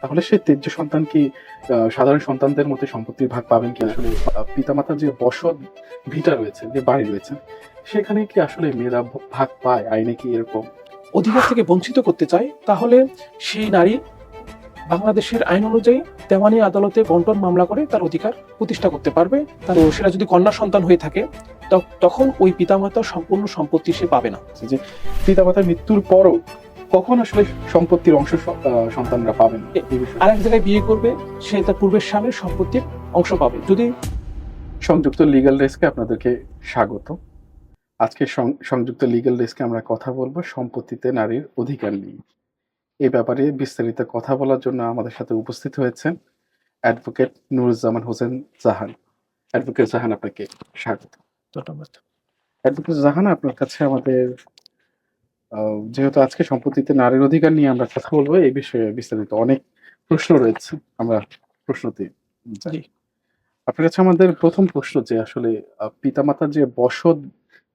তাহলে সেই তেজ্য সন্তান কি সাধারণ সন্তানদের মতো সম্পত্তির ভাগ পাবেন কি আসলে? পিতামাতার যে বসত ভিটা রয়েছে যে বাড়ি রয়েছে সেখানে কি আসলে মেয়েরা ভাগ পায় আইনে কি এরকম? অধিকার থেকে বঞ্চিত করতে চায় তাহলে সেই নারী বাংলাদেশের আইন অনুযায়ী দেওয়ানি আদালতে বন্টন মামলা করে তার অধিকার প্রতিষ্ঠা করতে পারবে। তো সেটা যদি কন্যা সন্তান হয়ে থাকে তখন ওই পিতামাতার সম্পূর্ণ সম্পত্তি সে পাবে না। যে পিতামাতার মৃত্যুর পরও কখন আসলে সম্পত্তির অংশ সন্তানরা পাবেন? আর এক জায়গায় বিয়ে করবে সে তার পূর্বের স্বামীর সম্পত্তির অংশ পাবে। যদি সংযুক্ত লিগ্যাল ডেস্কে আপনাদেরকে স্বাগত। আজকে সংযুক্ত লিগ্যাল ডেস্কে আমরা কথা বলব সম্পত্তিতে নারীর অধিকার নিয়ে। এই ব্যাপারে বিস্তারিত কথা বলার জন্য আমাদের সাথে উপস্থিত হয়েছেন অ্যাডভোকেট নুরুজ্জামান হোসেন জাহান। অ্যাডভোকেট জাহান আপনাকে স্বাগত। ধন্যবাদ। অ্যাডভোকেট জাহান আপনার কাছে আমাদের যেহেতু আজকে সম্পত্তিতে নারীর অধিকার নিয়ে আমরা কথা বলব এই বিষয়ে বিস্তারিত অনেক প্রশ্ন রয়েছে আমরা প্রশ্নতে যাই। আপনার কাছে আমাদের প্রথম প্রশ্ন যে আসলে পিতামাতার যে বসত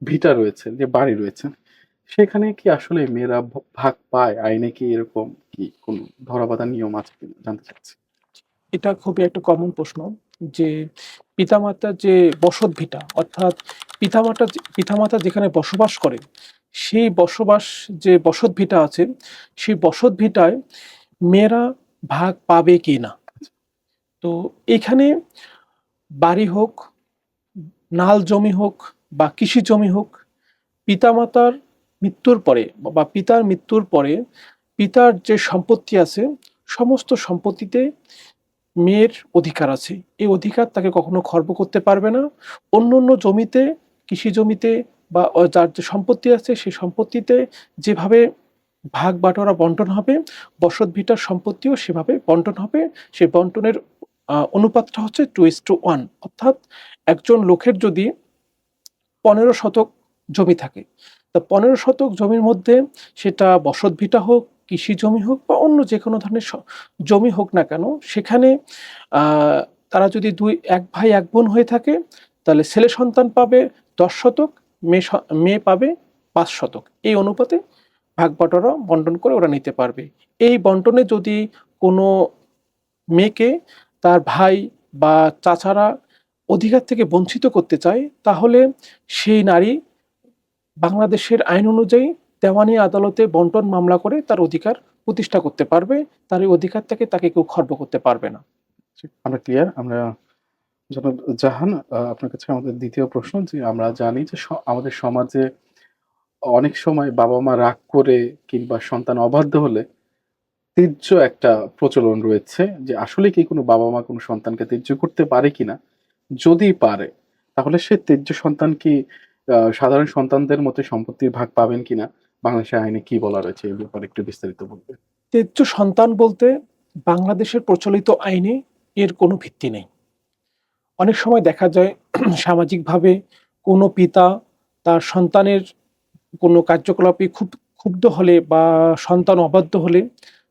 ভিটা রয়েছে যে বাড়ি রয়েছে সেখানে কি আসলে মেয়েরা ভাগ পায়? আইনে কি এরকম কি কোন ধরাবাধা নিয়ম আছে কিনা জানতে চাচ্ছি। এটা খুবই একটা কমন প্রশ্ন যে পিতামাতার যে বসত ভিটা অর্থাৎ পিতামাতা পিতামাতা যেখানে বসবাস করে সেই বসবাস যে বসত ভিটা আছে, সেই বসত ভিটায় মেয়েরা ভাগ পাবে কি না? তো এখানে বাড়ি হোক, নাল জমি হোক বা কৃষি জমি হোক, পিতামাতার মৃত্যুর পরে বা পিতার মৃত্যুর পরে পিতার যে সম্পত্তি আছে, সমস্ত সম্পত্তিতে মেয়ের অধিকার আছে। এই অধিকার তাকে কখনো খর্ব করতে পারবে না। অন্য অন্য জমিতে, কৃষি জমিতে বা যার যে সম্পত্তি আছে, সেই সম্পত্তিতে যেভাবে ভাগ বাটোয়ারা বন্টন হবে, বসত ভিটার সম্পত্তিও সেভাবে বন্টন হবে। সেই বন্টনের অনুপাতটা হচ্ছে টু ইস টু ওয়ান অর্থাৎ একজন লোকের যদি পনেরো শতক জমি থাকে, তা পনেরো শতক জমির মধ্যে সেটা বসত ভিটা হোক, কৃষি জমি হোক বা অন্য যে কোনো ধরনের জমি হোক না কেন, সেখানে তারা যদি দুই, এক ভাই, এক বোন হয়ে থাকে, তাহলে ছেলে সন্তান পাবে দশ শতক মেয়ে মেয়ে পাবে পাঁচ শতক। এই অনুপাতে ভাগ বাটোয়ারা বন্টন করে ওরা নিতে পারবে। এই বন্টনে যদি কোনো মেয়েকে তার ভাই বা চাচারা অধিকার থেকে বঞ্চিত করতে চায়, তাহলে সেই নারী বাংলাদেশের আইন অনুযায়ী দেওয়ানি আদালতে বন্টন মামলা করে তার অধিকার প্রতিষ্ঠা করতে পারবে। তার এই অধিকার থেকে তাকে কেউ খর্ব করতে পারবে না। আমরা ক্লিয়ার আমরা জনাব জাহান আপনার কাছে আমাদের দ্বিতীয় প্রশ্ন যে আমরা জানি যে আমাদের সমাজে অনেক সময় বাবা মা রাগ করে কিংবা সন্তান অবাধ্য হলে তীর্য একটা প্রচলন রয়েছে যে আসলে কি কোনো বাবা মা কোনো সন্তানকে তীর্য করতে পারে কিনা? যদি পারে, তাহলে সে তীর্য সন্তান কি সাধারণ সন্তানদের মতো সম্পত্তির ভাগ পাবেন কিনা? বাংলাদেশের আইনে কি বলা রয়েছে এই ব্যাপারে একটু বিস্তারিত বলবেন। তেজ্য সন্তান বলতে বাংলাদেশের প্রচলিত আইনে এর কোনো ভিত্তি নেই। অনেক সময় দেখা যায় সামাজিকভাবে কোনো পিতা তার সন্তানের কোনো কার্যকলাপে খুব ক্ষুব্ধ হলে বা সন্তান অবাধ্য হলে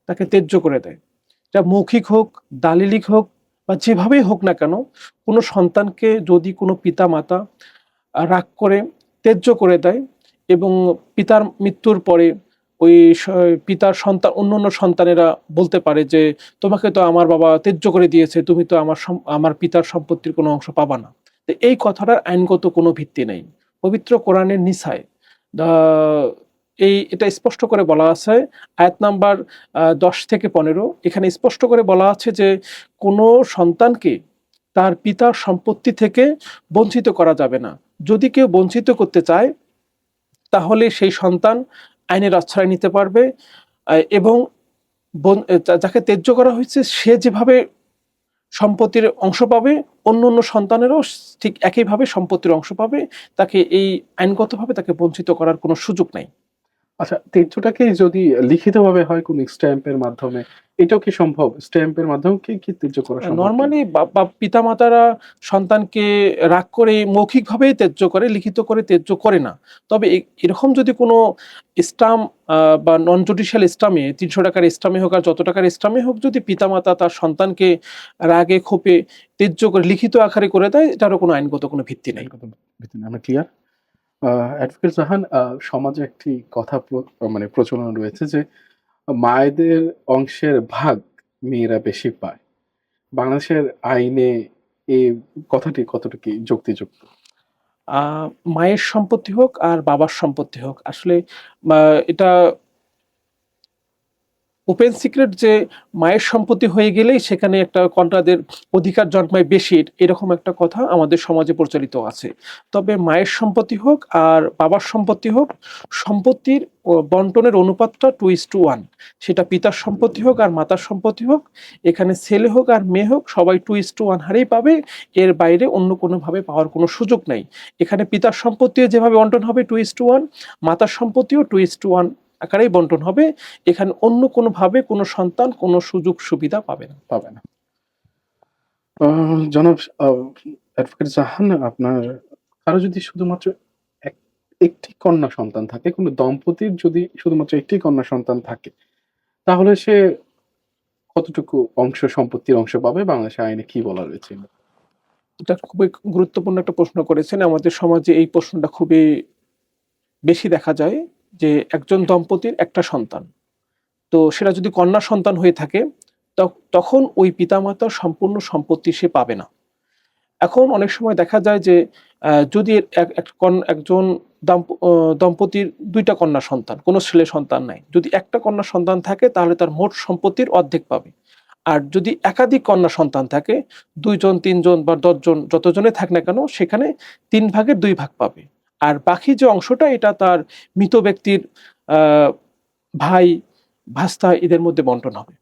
তাকে তেজ্য করে দেয়। এটা মৌখিক হোক, দালিলিক হোক বা যেভাবেই হোক না কেন, কোনো সন্তানকে যদি কোনো পিতা মাতা রাগ করে তেজ্য করে দেয় এবং পিতার মৃত্যুর পরে ওই পিতার সন্তান অন্য অন্য সন্তানেরা বলতে পারে যে, তোমাকে তো আমার বাবা তেজ্য করে দিয়েছে, তুমি তো আমার আমার পিতার সম্পত্তির কোনো অংশ পাবা না। তো এই কথাটার আইনগত কোনো ভিত্তি নেই। পবিত্র কোরআনের নিসায় এই, এটা স্পষ্ট করে বলা আছে, আয়াত নাম্বার দশ থেকে পনেরো। এখানে স্পষ্ট করে বলা আছে যে, কোনো সন্তানকে তার পিতার সম্পত্তি থেকে বঞ্চিত করা যাবে না। যদি কেউ বঞ্চিত করতে চায়, তাহলে সেই সন্তান আইনের আশ্রয় নিতে পারবে এবং যাকে ত্যায্য করা হয়েছে, সে যেভাবে সম্পত্তির অংশ পাবে, অন্য অন্য সন্তানেরও ঠিক একইভাবে সম্পত্তির অংশ পাবে, তাকে এই আইনগতভাবে তাকে বঞ্চিত করার কোনো সুযোগ নাই। আচ্ছা তীর্থটাকে যদি লিখিতভাবে হয় কোন স্ট্যাম্পের মাধ্যমে এটাও কি সম্ভব? স্ট্যাম্পের মাধ্যমে কি কি তীর্য করা সম্ভব? নর্মালি পিতামাতারা সন্তানকে রাগ করে মৌখিকভাবেই ত্যায্য করে লিখিত করে ত্যায্য করে না। তবে এরকম যদি কোনো স্টাম্প বা নন জুডিশিয়াল স্টামে তিনশো টাকার স্টামে হোক আর যত টাকার স্টামে হোক যদি পিতামাতা তার সন্তানকে রাগে ক্ষোভে ত্যায্য করে লিখিত আকারে করে দেয় এটারও কোনো আইনগত কোনো ভিত্তি নেই। ভিত্তি- আমরা ক্লিয়ার অ্যাডভোকেট জাহান সমাজে একটি কথা মানে প্রচলন রয়েছে যে মায়েদের অংশের ভাগ মেয়েরা বেশি পায়। বাংলাদেশের আইনে এই কথাটি কতটুকু যুক্তিযুক্ত? মায়ের সম্পত্তি হোক আর বাবার সম্পত্তি হোক, আসলে এটা ওপেন সিক্রেট যে মায়ের সম্পত্তি হয়ে গেলেই সেখানে একটা কন্যাদের অধিকার জন্মায় বেশি এরকম একটা কথা আমাদের সমাজে প্রচলিত আছে। তবে মায়ের সম্পত্তি হোক আর বাবার সম্পত্তি হোক, সম্পত্তির বন্টনের অনুপাতটা 2:1 সেটা পিতার সম্পত্তি হোক আর মাতার সম্পত্তি হোক, এখানে ছেলে হোক আর মেয়ে হোক সবাই 2:1 হারেই পাবে। এর বাইরে অন্য কোনোভাবে পাওয়ার কোনো সুযোগ নাই। এখানে পিতার সম্পত্তিও যেভাবে বন্টন হবে 2:1 মাতার সম্পত্তিও 2:1 আকারেই বন্টন হবে। এখানে অন্য কোনোভাবে কোনো সন্তান কোনো সুযোগ সুবিধা পাবে না। পাবে না। জনাব অ্যাডভোকেট জাহান আপনার কারও যদি শুধুমাত্র একটি কন্যা সন্তান থাকে, কোনো দম্পতির যদি শুধুমাত্র একটি কন্যা সন্তান থাকে, তাহলে সে কতটুকু অংশ সম্পত্তির অংশ পাবে? বাংলাদেশের আইনে কি বলা রয়েছে? এটা খুবই গুরুত্বপূর্ণ একটা প্রশ্ন করেছেন। আমাদের সমাজে এই প্রশ্নটা খুবই বেশি দেখা যায় যে একজন দম্পতির একটা সন্তান। তো সেটা যদি কন্যা সন্তান হয়ে থাকে তখন ওই পিতামাতার সম্পূর্ণ সম্পত্তি সে পাবে না। এখন অনেক সময় দেখা যায় যে যদি একজন দাম্প দম্পতির দুইটা কন্যা সন্তান, কোনো ছেলে সন্তান নাই। যদি একটা কন্যা সন্তান থাকে তাহলে তার মোট সম্পত্তির অর্ধেক পাবে। আর যদি একাধিক কন্যা সন্তান থাকে দুইজন তিনজন বা ১০ জন যতজনে থাক না কেন সেখানে তিন ভাগের দুই ভাগ পাবে। আর বাকি যে অংশটা এটা তার মৃত ব্যক্তির ভাই, ভাস্তা এদের মধ্যে বন্টন হবে।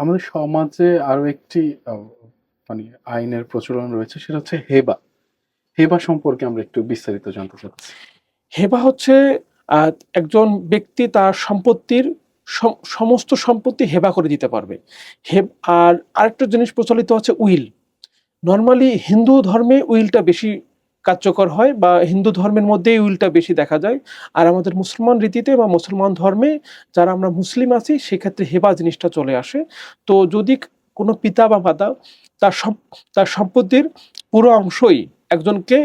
আমাদের সমাজে আরও একটি মানে আইনের প্রচলন রয়েছে সেটা হচ্ছে হেবা। হেবা সম্পর্কে আমরা একটু বিস্তারিত জানতে চাচ্ছি। হেবা হচ্ছে একজন ব্যক্তি তার সম্পত্তির সমস্ত সম্পত্তি হেবা করে দিতে পারবে। হেব আর আরেকটা জিনিস প্রচলিত আছে উইল। নর্মালি হিন্দু ধর্মে উইলটা বেশি কার্যকর হয় বা হিন্দু ধর্মের মধ্যেই উইলটা বেশি দেখা যায়। আর আমাদের মুসলমান রীতিতে বা মুসলমান ধর্মে যারা আমরা মুসলিম আছি, সেক্ষেত্রে হেবা জিনিসটা চলে আসে। তো যদি কোনো পিতা বা মাতা তার সব তার সম্পত্তির পুরো অংশই একজনকে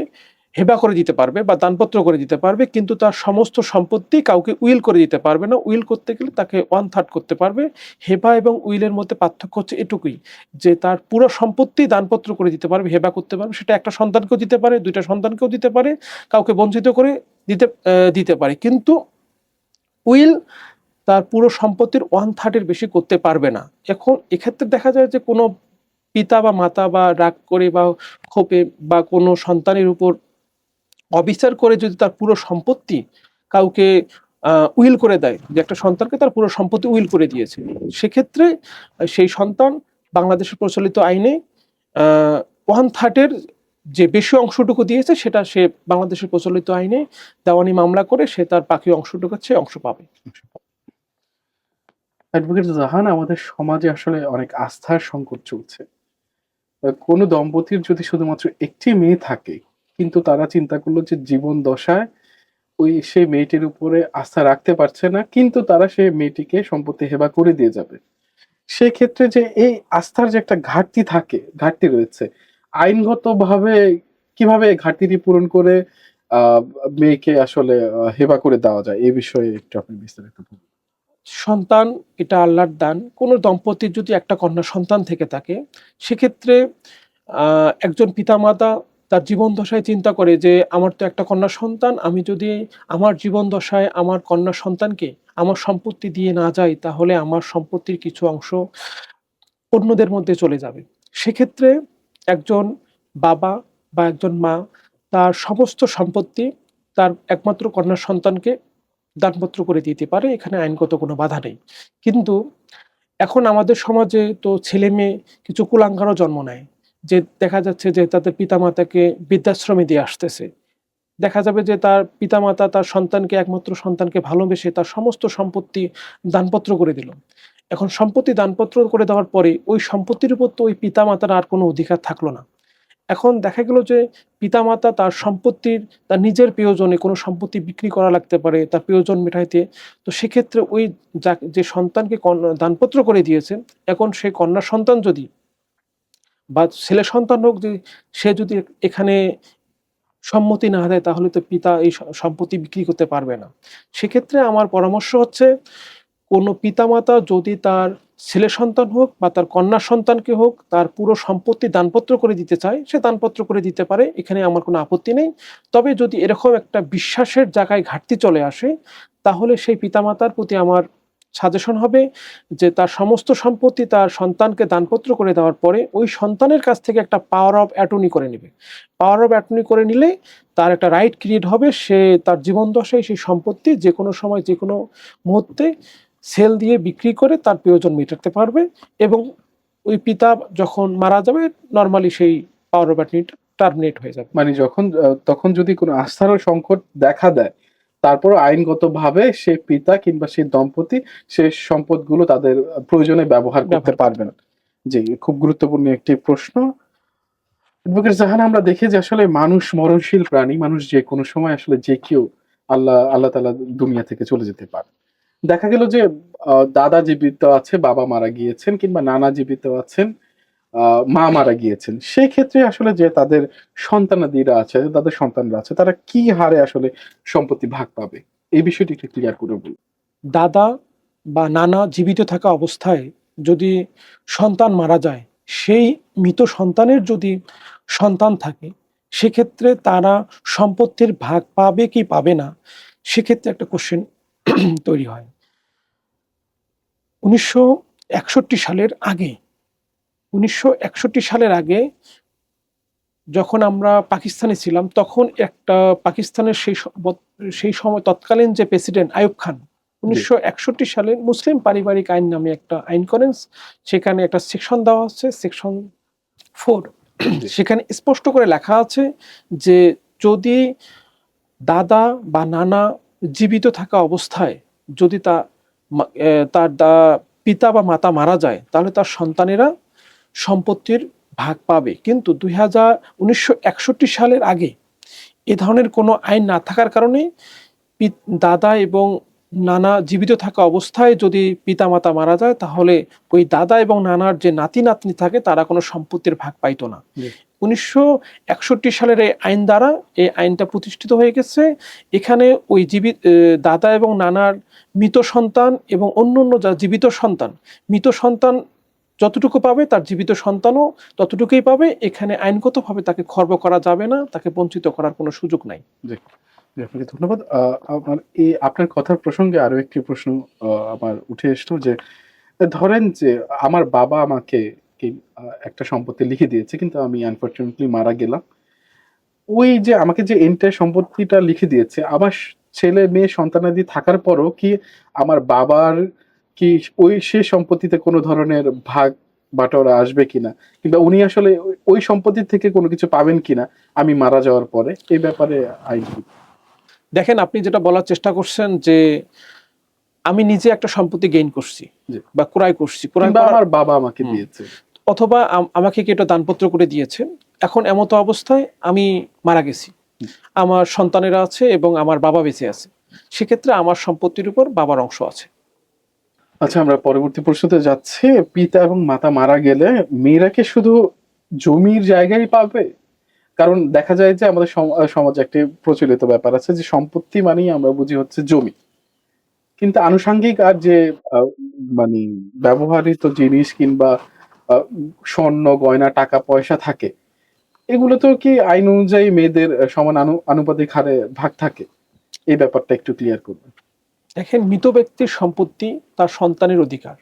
হেবা করে দিতে পারবে বা দানপত্র করে দিতে পারবে। কিন্তু তার সমস্ত সম্পত্তি কাউকে উইল করে দিতে পারবে না। উইল করতে গেলে তাকে 1/3 করতে পারবে। হেবা এবং উইলের মধ্যে পার্থক্য হচ্ছে এটুকুই যে তার পুরো সম্পত্তি দানপত্র করে দিতে পারবে, হেবা করতে পারবে। সেটা একটা সন্তানকেও দিতে পারে, দুইটা সন্তানকেও দিতে পারে, কাউকে বঞ্চিত করে দিতে দিতে পারে। কিন্তু উইল তার পুরো সম্পত্তির ওয়ান থার্ডের বেশি করতে পারবে না। এখন এক্ষেত্রে দেখা যায় যে কোনো পিতা বা মাতা বা রাগ করে বা ক্ষোভে বা কোনো সন্তানের উপর অবিচার করে যদি তার পুরো সম্পত্তি কাউকে উইল করে দেয় যে একটা সন্তানকে তার পুরো সম্পত্তি উইল করে দিয়েছে। সেক্ষেত্রে সেই সন্তান বাংলাদেশের প্রচলিত আইনে আ 1/3 যে বেশি অংশটুকু দিয়েছে সেটা সে বাংলাদেশের প্রচলিত আইনে দেওয়ানি মামলা করে সে তার বাকি অংশটুকুর চেয়ে অংশ পাবে। অ্যাডভোকেট জাহান আমাদের সমাজে আসলে অনেক আস্থার সংকট চলছে। কোনো দম্পতির যদি শুধুমাত্র একটি মেয়ে থাকে, কিন্তু তারা চিন্তা করল যে জীবন দশায় ওই সেই মেয়েটির উপরে আস্থা রাখতে পারছে না। কিন্তু তারা সেই মেয়েটিকে সম্পত্তি হেবা করে দিয়ে যাবে। সেক্ষেত্রে যে এই আস্থার যে একটা ঘাটতি থাকে, ঘাটতি রয়েছে, আইনগতভাবে কীভাবে ঘাটতিটি পূরণ করে মেয়েকে আসলে হেবা করে দেওয়া যায়? এই বিষয়ে একটু আপনি বিস্তারিত। সন্তান এটা আল্লাহর দান। কোনো দম্পতির যদি একটা কন্যা সন্তান থেকে থাকে, সেক্ষেত্রে একজন পিতামাতা তার জীবন দশায় চিন্তা করে যে আমার তো একটা কন্যা সন্তান, আমি যদি আমার জীবন দশায় আমার কন্যা সন্তানকে আমার সম্পত্তি দিয়ে না যাই তাহলে আমার সম্পত্তির কিছু অংশ অন্যদের মধ্যে চলে যাবে। সেক্ষেত্রে একজন বাবা বা একজন মা তার সমস্ত সম্পত্তি তার একমাত্র কন্যা সন্তানকে দানপত্র করে দিতে পারে। এখানে আইনগত কোনো বাধা নেই। কিন্তু এখন আমাদের সমাজে তো ছেলে-মেয়ে কিছু কুলাঙ্গারও জন্ম নেয়। যে দেখা যাচ্ছে যে তাদের পিতামাতাকে বৃদ্ধাশ্রমে দিয়ে আসতেছে। দেখা যাবে যে তার পিতামাতা তার সন্তানকে একমাত্র সন্তানকে ভালোবেসে তার সমস্ত সম্পত্তি দানপত্র করে দিল। এখন সম্পত্তি দানপত্র করে দেওয়ার পরে ওই সম্পত্তির উপর তো ওই পিতামাতার আর কোনো অধিকার থাকল না। এখন দেখা গেল যে পিতামাতা তার সম্পত্তির তার নিজের প্রয়োজনে কোনো সম্পত্তি বিক্রি করা লাগতে পারে তার প্রয়োজন মেটাইতে। তো সেক্ষেত্রে ওই যা সন্তানকে দানপত্র করে দিয়েছে, এখন সেই কন্যা সন্তান যদি বা ছেলে সন্তান হোক যে সে যদি এখানে সম্মতি না দেয়, তাহলে তো পিতা এই সম্পত্তি বিক্রি করতে পারবে না। সেক্ষেত্রে আমার পরামর্শ হচ্ছে, কোনো পিতামাতা যদি তার ছেলে সন্তান হোক বা তার কন্যা সন্তানকে হোক, তার পুরো সম্পত্তি দানপত্র করে দিতে চায়, সে দানপত্র করে দিতে পারে, এখানে আমার কোনো আপত্তি নেই তবে যদি এরকম একটা বিশ্বাসের জায়গায় ঘাটতি চলে আসে, তাহলে সেই পিতামাতার প্রতি আমার সাজেশন হবে যে তার সমস্ত সম্পত্তি তার সন্তানকে দানপত্র করে দেওয়ার পরে ওই সন্তানের কাছ থেকে একটা পাওয়ার অফ অ্যাটর্নি করে নেবে। পাওয়ার অফ অ্যাটর্নি করে নিলে তার একটা রাইট ক্রিয়েট হবে, সে তার জীবন দশায় সেই সম্পত্তি যে কোনো সময় যে কোনো মুহূর্তে সেল দিয়ে বিক্রি করে তার প্রয়োজন মেটাতে পারবে এবং ওই পিতা যখন মারা যাবে নর্মালি সেই পাওয়ার অফ অ্যাটর্নি টার্মিনেট হয়ে যাবে। মানে যখন তখন যদি কোনো আস্থারও সংকট দেখা দেয় তারপর আইনগতভাবে সে পিতা কিংবা সেই দম্পতি সে সম্পদগুলো তাদের প্রয়োজনে ব্যবহার করতে পারবে না জি খুব গুরুত্বপূর্ণ একটি প্রশ্ন। অ্যাডভোকেট জাহান আমরা দেখি যে আসলে মানুষ মরণশীল প্রাণী মানুষ যে কোনো সময় আসলে যে কেউ আল্লাহ আল্লাহ তালা দুনিয়া থেকে চলে যেতে পারে। দেখা গেল যে দাদা জীবিত আছে বাবা মারা গিয়েছেন কিংবা নানা জীবিত আছেন। আহ, মা মারা গিয়েছেন। সেক্ষেত্রে আসলে যে তাদের সন্তানাদিরা আছে, তাদের সন্তানরা আছে, তারা কি হারে আসলে সম্পত্তি ভাগ পাবে? এই বিষয়টি একটু ক্লিয়ার করে বলুন। দাদা বা নানা জীবিত থাকা অবস্থায় যদি সন্তান মারা যায়, সেই মৃত সন্তানের যদি সন্তান থাকে, সেক্ষেত্রে তারা সম্পত্তির ভাগ পাবে কি পাবে না, সেক্ষেত্রে একটা কোশ্চেন তৈরি হয়। উনিশশো একষট্টি সালের আগে উনিশশো একষট্টি সালের আগে যখন আমরা পাকিস্তানে ছিলাম তখন একটা পাকিস্তানের সেই সেই সময় তৎকালীন যে প্রেসিডেন্ট আয়ুব খান উনিশশো একষট্টি সালে মুসলিম পারিবারিক আইন নামে একটা আইন করেন। সেখানে একটা সেকশন দেওয়া আছে সেকশন ফোর। সেখানে স্পষ্ট করে লেখা আছে যে যদি দাদা বা নানা জীবিত থাকা অবস্থায় যদি তা তার পিতা বা মাতা মারা যায় তাহলে তার সন্তানেরা সম্পত্তির ভাগ পাবে। কিন্তু দুই হাজার সালের আগে এ ধরনের কোনো আইন না থাকার কারণে দাদা এবং নানা জীবিত থাকা অবস্থায় যদি পিতামাতা মারা যায় তাহলে ওই দাদা এবং নানার যে নাতি নাতনি থাকে তারা কোনো সম্পত্তির ভাগ পাইতো না। উনিশশো একষট্টি সালের এই আইন দ্বারা এই আইনটা প্রতিষ্ঠিত হয়ে গেছে। এখানে ওই জীবিত দাদা এবং নানার মৃত সন্তান এবং অন্য অন্য যা জীবিত সন্তান মৃত সন্তান যতটুকু পাবে তার জীবিত সন্তানও ততটুকুই পাবে। এখানে আইনগতভাবে তাকে খর্ব করা যাবে না, তাকে বঞ্চিত করার কোনো সুযোগ নাই। আপনাকে ধন্যবাদ। আমার এই আপনার কথার প্রসঙ্গে আরও একটি প্রশ্ন আমার উঠে এসলো যে, ধরেন যে, আমার বাবা আমাকে একটা সম্পত্তি লিখে দিয়েছে, কিন্তু আমি আনফরচুনেটলি মারা গেলাম। ওই যে, আমাকে যে এন্টার সম্পত্তিটা লিখে দিয়েছে, আমার ছেলে, মেয়ে, সন্তানাদি থাকার পরও কি আমার বাবার কি ওই সে সম্পত্তিতে কোনো ধরনের ভাগ বাটোয়ারা আসবে কিনা? কিংবা উনি আসলে ওই- ওই সম্পত্তি থেকে কোনো কিছু পাবেন কিনা? আমি মারা যাওয়ার পরে এই ব্যাপারে আইন দেখেন আপনি যেটা বলার চেষ্টা করছেন যে আমি নিজে একটা সম্পত্তি গেইন করছি বা ক্রয় করছি। ক্রয় আমার বাবা আমাকে দিয়েছে। অথবা আম- আমাকে কি এটা দানপত্র করে দিয়েছে? এখন এমতো অবস্থায় আমি মারা গেছি। আমার সন্তানেরা আছে এবং আমার বাবা বেঁচে আছে। সেক্ষেত্রে আমার সম্পত্তির উপর বাবার অংশ আছে। আচ্ছা আমরা পরবর্তী প্রশ্নতে যাচ্ছে। পিতা এবং মাতা মারা গেলে মেয়েরা কি শুধু জমির জায়গায় পাবে? কারণ দেখা যায় যে আমাদের সম- সমাজে একটি প্রচলিত ব্যাপার আছে যে সম্পত্তি মানেই আমরা বুঝি হচ্ছে জমি। কিন্তু আনুষঙ্গিক আর যে মানে ব্যবহৃত জিনিস কিংবা স্বর্ণ, গয়না, টাকা, পয়সা থাকে, এগুলো তো কি আইন অনুযায়ী মেয়েদের সমান আনু- আনুপাতিক হারে ভাগ থাকে? এই ব্যাপারটা একটু ক্লিয়ার করবেন দেখেন, মৃত ব্যক্তির সম্পত্তি তার সন্তানের অধিকার।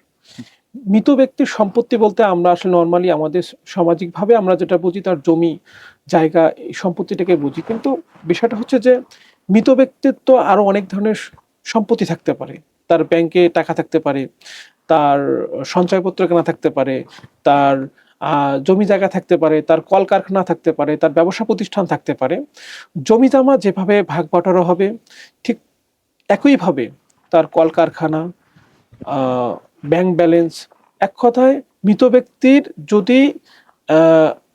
মৃত ব্যক্তির সম্পত্তি বলতে আমরা আসলে নর্মালি আমাদের সামাজিকভাবে আমরা যেটা বুঝি তার জমি, জায়গা, এই সম্পত্তিটাকে বুঝি। কিন্তু বিষয়টা হচ্ছে যে, মৃত ব্যক্তির তো আরও অনেক ধরনের সম্পত্তি থাকতে পারে। তার ব্যাংকে টাকা থাকতে পারে, তার সঞ্চয়পত্র কেনা থাকতে পারে, তার জমি জায়গা থাকতে পারে, তার কলকারখানা থাকতে পারে, তার ব্যবসা প্রতিষ্ঠান থাকতে পারে। জমি জামা যেভাবে ভাগ বাটোয়ারা হবে, ঠিক একইভাবে তার কলকারখানা ব্যাংক ব্যালেন্স এক কথায় মৃত ব্যক্তির যদি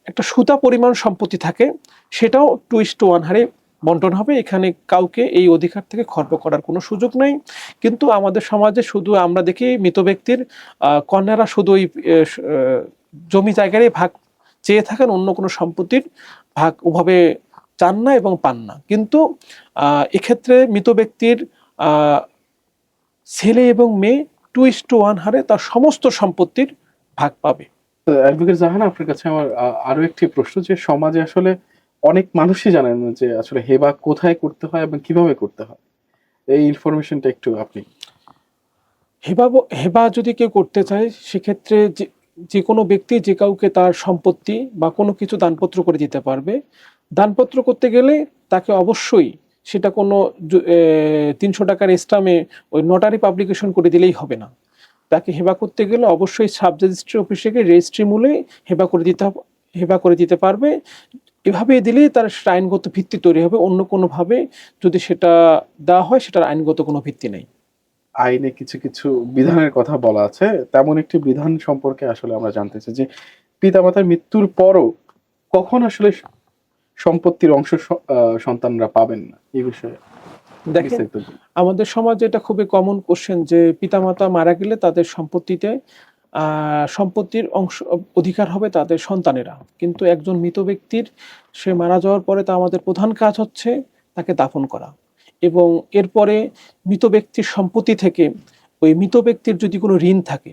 একটা সুতা পরিমাণ সম্পত্তি থাকে, সেটাও টু ইস টু ওয়ান হারে বন্টন হবে। এখানে কাউকে এই অধিকার থেকে খর্ব করার কোনো সুযোগ নেই। কিন্তু আমাদের সমাজে শুধু আমরা দেখি মৃত ব্যক্তির কন্যারা শুধু ওই জমি জায়গারই ভাগ চেয়ে থাকেন, অন্য কোনো সম্পত্তির ভাগ ওভাবে চান না এবং পান না। কিন্তু এক্ষেত্রে মৃত ব্যক্তির ছেলে এবং মেয়ে টু ইস টু ওয়ান হারে তার সমস্ত সম্পত্তির ভাগ পাবে। অ্যাডভোকেট জাহান আপনার কাছে আমার আরও একটি প্রশ্ন যে সমাজে আসলে অনেক মানুষই জানেন যে আসলে হেবা কোথায় করতে হয় এবং কীভাবে করতে হয়। এই ইনফরমেশনটা একটু আপনি। হেবা হেবা যদি কেউ করতে চায় সেক্ষেত্রে যে যে কোনো ব্যক্তি যে কাউকে তার সম্পত্তি বা কোনো কিছু দানপত্র করে দিতে পারবে। দানপত্র করতে গেলে তাকে অবশ্যই সেটা কোনো তিনশো টাকার স্টামে ওই নোটারি পাবলিকেশন করে দিলেই হবে না। তাকে হেবা করতে গেলে অবশ্যই সাব রেজিস্ট্রি অফিসে গিয়ে রেজিস্ট্রি মূলে হেবা করে দিতে হবে করে দিতে পারবে। এভাবে দিলেই তার আইনগত ভিত্তি তৈরি হবে, অন্য কোনোভাবে যদি সেটা দেওয়া হয় সেটার আইনগত কোনো ভিত্তি নেই। আইনে কিছু কিছু বিধানের কথা বলা আছে। তেমন একটি বিধান সম্পর্কে আসলে আমরা জানতে চাই যে পিতামাতার মৃত্যুর পরও কখন আসলে সম্পত্তির অংশ সন্তানরা পাবেন না এই বিষয়ে। দেখেন আমাদের সমাজে এটা খুবই কমন কোশ্চেন যে পিতামাতা মারা গেলে তাদের সম্পত্তিতে সম্পত্তির অংশ অধিকার হবে তাদের সন্তানেরা। কিন্তু একজন মৃত ব্যক্তির সে মারা যাওয়ার পরে তা আমাদের প্রধান কাজ হচ্ছে তাকে দাফন করা। এবং এরপরে মৃত ব্যক্তির সম্পত্তি থেকে ওই মৃত ব্যক্তির যদি কোনো ঋণ থাকে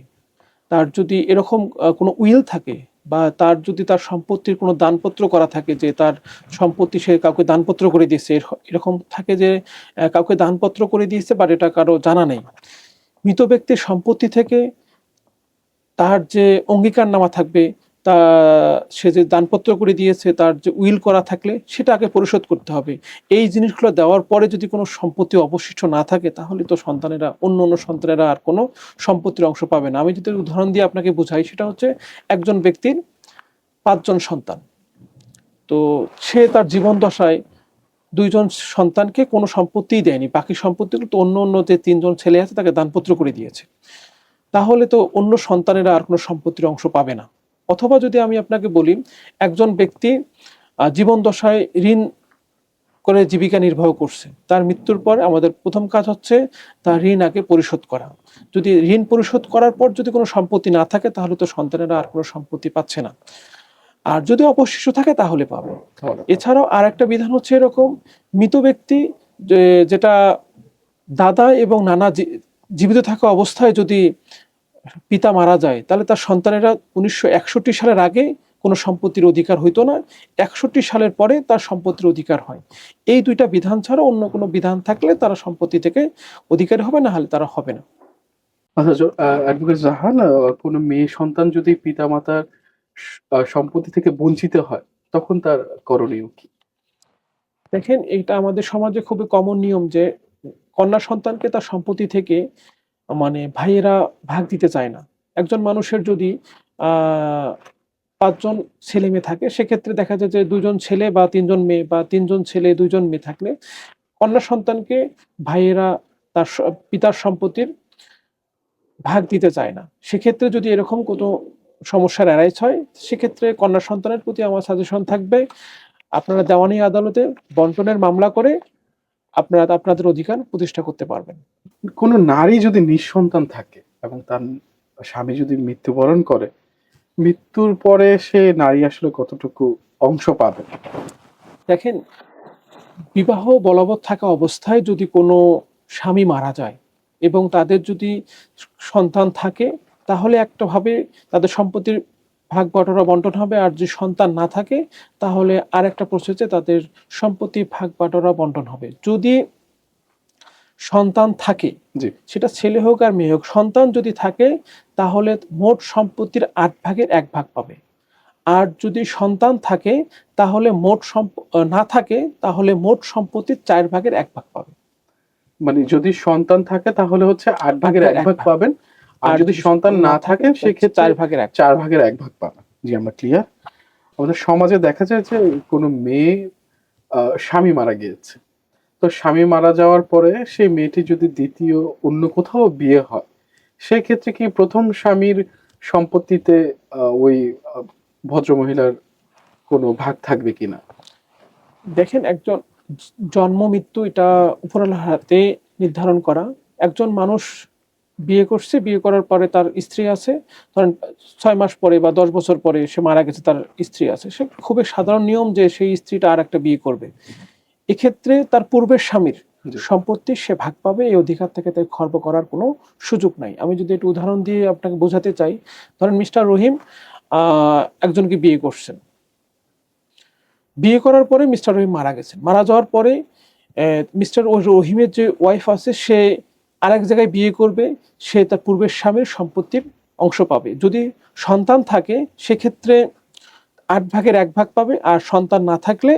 তার যদি এরকম কোনো উইল থাকে বা তার যদি তার সম্পত্তির কোনো দানপত্র করা থাকে যে তার সম্পত্তি সে কাউকে দানপত্র করে দিয়েছে এর- এরকম থাকে যে কাউকে দানপত্র করে দিয়েছে, বাট এটা কারও জানা নেই। মৃত ব্যক্তির সম্পত্তি থেকে তার যে অঙ্গীকারনামা থাকবে তা, সে যে দানপত্র করে দিয়েছে, তার যে উইল করা থাকলে সেটা আগে পরিশোধ করতে হবে। এই জিনিসগুলো দেওয়ার পরে যদি কোনো সম্পত্তি অবশিষ্ট না থাকে, তাহলে তো সন্তানেরা, অন্য অন্য সন্তানেরা আর কোনো সম্পত্তির অংশ পাবে না। আমি যদি উদাহরণ দিয়ে আপনাকে বোঝাই, সেটা হচ্ছে একজন ব্যক্তির পাঁচজন সন্তান। তো সে তার জীবন দশায় দুইজন সন্তানকে কোনো সম্পত্তিই দেয়নি, বাকি সম্পত্তিগুলো তো অন্য অন্য যে তিনজন ছেলে আছে, তাকে দানপত্র করে দিয়েছে। তাহলে তো অন্য সন্তানেরা আর কোনো সম্পত্তির অংশ পাবে না। অথবা যদি আমি আপনাকে বলি একজন ব্যক্তি জীবন দশায় ঋণ করে জীবিকা নির্বাহ করছে। তার মৃত্যুর পর আমাদের প্রথম কাজ হচ্ছে তার ঋণ আগে পরিশোধ করা। যদি ঋণ পরিশোধ করার পর যদি কোনো সম্পত্তি না থাকে তাহলে তো সন্তানেরা আর কোনো সম্পত্তি পাচ্ছে না। আর যদি অবশিষ্ট থাকে তাহলে পাবে। এছাড়াও আর একটা বিধান হচ্ছে এরকম মৃত ব্যক্তি যে- যেটা দাদা এবং নানা জীবিত থাকা অবস্থায় যদি পিতা মারা যায় তাহলে তার সন্তানেরা উনিশশো একষট্টি সালের আগে কোনো সম্পত্তির অধিকার হইতো না একষট্টি সালের পরে তার সম্পত্তির অধিকার হয়। এই দুইটা বিধান ছাড়া অন্য কোনো বিধান থাকলে তারা সম্পত্তি থেকে অধিকারী হবে না হলে তারা হবে না। আচ্ছা অ্যাডভোকেট জাহান কোনো মেয়ে সন্তান যদি পিতামাতার সম্পত্তি থেকে বঞ্চিত হয় তখন তার করণীয় কি? দেখেন এটা আমাদের সমাজে খুবই কমন নিয়ম যে কন্যা সন্তানকে তার সম্পত্তি থেকে মানে ভাইয়েরা ভাগ দিতে চায় না। একজন মানুষের যদি পাঁচজন ছেলে মেয়ে থাকে, সেক্ষেত্রে দেখা যায় যে দুজন ছেলে বা তিনজন মেয়ে বা তিনজন ছেলে, দুজন মেয়ে থাকলে কন্যা সন্তানকে ভাইয়েরা তার পিতার সম্পত্তির ভাগ দিতে চায় না। সেক্ষেত্রে যদি এরকম কোনো সমস্যার অ্যারাইজ হয়, সেক্ষেত্রে কন্যা সন্তানের প্রতি আমার সাজেশন থাকবে, আপনারা দেওয়ানি আদালতে বন্টনের মামলা করে আপনারা আপনাদের অধিকার প্রতিষ্ঠা করতে পারবেন। কোনো নারী যদি নিঃসন্তান থাকে এবং তার স্বামী যদি মৃত্যুবরণ করে মৃত্যুর পরে সে নারী আসলে কতটুকু অংশ পাবে? দেখেন বিবাহ বলবৎ থাকা অবস্থায় যদি কোনো স্বামী মারা যায় এবং তাদের যদি সন্তান থাকে তাহলে একটা ভাবে তাদের সম্পত্তির ভাগ বটরা বন্টন হবে আর যদি সন্তান না থাকে তাহলে আর একটা প্রসেসে তাদের সম্পত্তি ভাগ বাটোয়ারা বন্টন হবে। যদি সন্তান থাকে। সেটা ছেলে হোক আর মেয়ে হোক সন্তান যদি থাকে তাহলে মোট সম্পত্তির আট ভাগের এক ভাগ পাবে। আর যদি সন্তান থাকে তাহলে মোট সম্প- না থাকে তাহলে মোট সম্পত্তির চার ভাগের এক ভাগ পাবে। মানে যদি সন্তান থাকে তাহলে হচ্ছে আট ভাগের এক ভাগ। পাবেন। আর যদি সন্তান না থাকে সেক্ষেত্রে চার ভাগের এক চার ভাগের এক ভাগ পাবেন জি আমরা ক্লিয়ার আমাদের সমাজে দেখা যায় যে কোনো মেয়ে আহ, স্বামী মারা গিয়েছে। তো স্বামী মারা যাওয়ার পরে সেই মেয়েটি যদি দ্বিতীয় অন্য কোথাও বিয়ে হয় সেক্ষেত্রে কি প্রথম স্বামীর সম্পত্তিতে ওই ভদ্রমহিলার কোনো ভাগ থাকবে কিনা? দেখেন একজন জন্ম মৃত্যু এটা উপরওয়ালার হাতে নির্ধারণ করা। একজন মানুষ বিয়ে করছে বিয়ে করার পরে তার স্ত্রী আছে। ধরেন ছয় মাস পরে বা দশ বছর পরে সে মারা গেছে তার স্ত্রী আছে। সে খুবই সাধারণ নিয়ম যে সেই স্ত্রীটা আর একটা বিয়ে করবে। এক্ষেত্রে তার পূর্বের স্বামীর। সম্পত্তি সে ভাগ পাবে এই অধিকার থেকে তাই খর্ব করার কোনো সুযোগ নাই। আমি যদি একটু উদাহরণ দিয়ে আপনাকে বোঝাতে চাই ধরেন মিস্টার রহিম আহ, একজনকে বিয়ে করছেন। বিয়ে করার পরে মিস্টার রহিম মারা গেছেন। মারা যাওয়ার পরে মিস্টার রহিমের যে ওয়াইফ আছে সে আরেক জায়গায় বিয়ে করবে, সে তার পূর্বের স্বামীর সম্পত্তির অংশ পাবে। যদি সন্তান থাকে, সেক্ষেত্রে আট ভাগের এক ভাগ পাবে আর সন্তান না থাকলে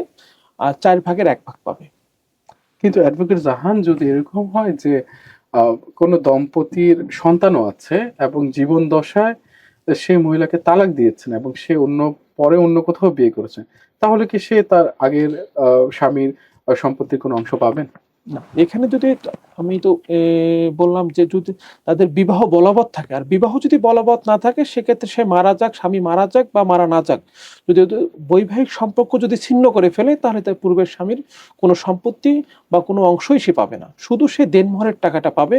চার ভাগের এক ভাগ পাবে। কিন্তু অ্যাডভোকেট জাহান, যদি এরকম হয় যে কোনো দম্পতির সন্তানও আছে এবং জীবন দশায় সেই মহিলাকে তালাক দিয়েছেন এবং সে অন্য, পরে অন্য কোথাও বিয়ে করেছেন, তাহলে কি সে তার আগের স্বামীর সম্পত্তির কোনো অংশ পাবেন? না, এখানে যদি আমি তো বললাম যে যদি তাদের বিবাহ বলবৎ থাকে, আর বিবাহ যদি বলবৎ না থাকে, সেক্ষেত্রে সে মারা যাক, স্বামী মারা যাক বা মারা না যাক। যদি বৈবাহিক সম্পর্ক যদি ছিন্ন করে ফেলে, তাহলে তার পূর্বের স্বামীর কোনো সম্পত্তি বা কোনো অংশই সে পাবে না। শুধু সে দেনমোহরের টাকাটা পাবে,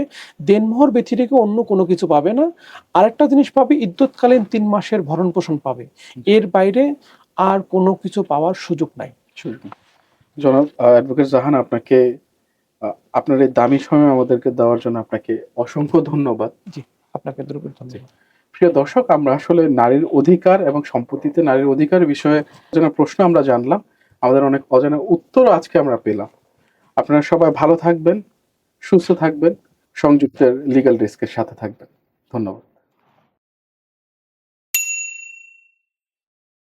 দেনমোহর ব্যতিরেকে অন্য কোনো কিছু পাবে না। আরেকটা জিনিস পাবে, ইদ্যৎকালীন তিন মাসের ভরণ পোষণ পাবে। এর বাইরে আর কোনো কিছু পাওয়ার সুযোগ নাই। জনাব অ্যাডভোকেট জাহান, আপনাকে আপনার এই দামি সময় আমাদেরকে দেওয়ার জন্য আপনাকে অসংখ্য ধন্যবাদ। আপনাকে ধন্যবাদ। প্রিয় দর্শক আমরা আসলে নারীর অধিকার এবং সম্পত্তিতে নারীর অধিকার বিষয়ে যেন প্রশ্ন আমরা জানলাম আমাদের অনেক অজানা উত্তর আজকে আমরা পেলাম। আপনারা সবাই ভালো থাকবেন সুস্থ থাকবেন সংযুক্তের লিগাল ডেস্কের সাথে থাকবেন। ধন্যবাদ।